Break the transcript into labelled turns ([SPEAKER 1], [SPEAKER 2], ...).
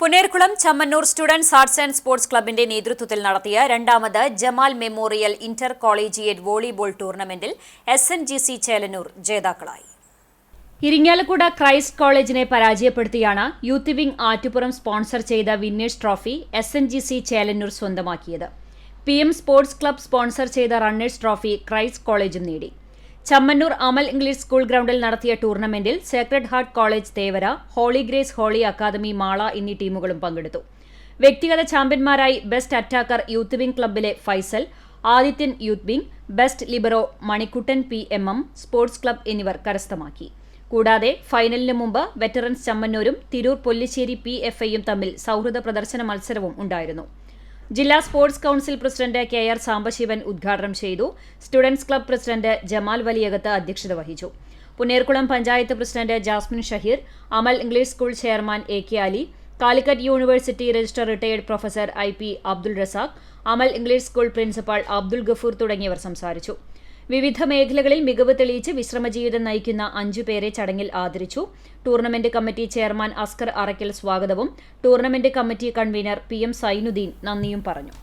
[SPEAKER 1] Punnerkulam Chammannur students arts and sports ക്ലബിന്റെ നേതൃത്വത്തിൽ നടത്തിയ രണ്ടാമത് Jamal memorial inter collegiate volleyball ടൂർണമെന്റിൽ S N G C Chelannur ജേതാക്കളായി. ഇരിങ്ങാലക്കുട ക്രൈസ്റ്റ് കോളേജിനെ പരാജയപ്പെടുത്തിയാണ് യൂത്ത് വിംഗ് ആറ്റുപുറം സ്പോൺസർ ചെയ്ത winners trophy S N G C Chelannur സ്വന്തമാക്കിയത്. P M sports club sponsor ചെയ്ത റണ്ണേഴ്സ് ട്രോഫി ക്രൈസ്റ്റ് കോളേജും നേടി. ചമ്മന്നൂർ അമൽ ഇംഗ്ലീഷ് സ്കൂൾ ഗ്രൗണ്ടിൽ നടത്തിയ ടൂർണമെന്റിൽ sacred heart college Thevara holy grace holy academy Mala എന്നീ ടീമുകളും പങ്കെടുത്തു. വ്യക്തിഗത ചാമ്പ്യന്മാരായി best attacker youth wing ക്ലബ്ബിലെ Faisal Adithyan youth wing best libero Manikuttan P M M sports club എന്നിവർ കരസ്ഥമാക്കി. കൂടാതെ ഫൈനലിന് മുമ്പ് വെറ്ററൻസ് ചമ്മന്നൂരും തിരൂർ പൊല്ലിശ്ശേരി പി എഫ് ഐയും തമ്മിൽ സൗഹൃദ പ്രദർശന മത്സരവും ഉണ്ടായിരുന്നു. ജില്ലാ sports council president K R Sambasivan ഉദ്ഘാടനം ചെയ്തു. Students club president Jamal Valiyakath അധ്യക്ഷത വഹിച്ചു. Punnerkulam panchayat president Jasmin Shaheer Amal English school chairman A K Ali Calicut university register retired professor I P Abdul Razak Amal English school principal Abdul Gafoor തുടങ്ങിയവർ സംസാരിച്ചു. വിവിധ മേഖലകളിൽ മികവ് തെളിയിച്ച് വിശ്രമജീവിതം നയിക്കുന്ന അഞ്ചു പേരെ ചടങ്ങിൽ ആദരിച്ചു. Tournament committee chairman Askar Arakkal സ്വാഗതവും tournament committee convener P M Sainudheen നന്ദിയും പറഞ്ഞു.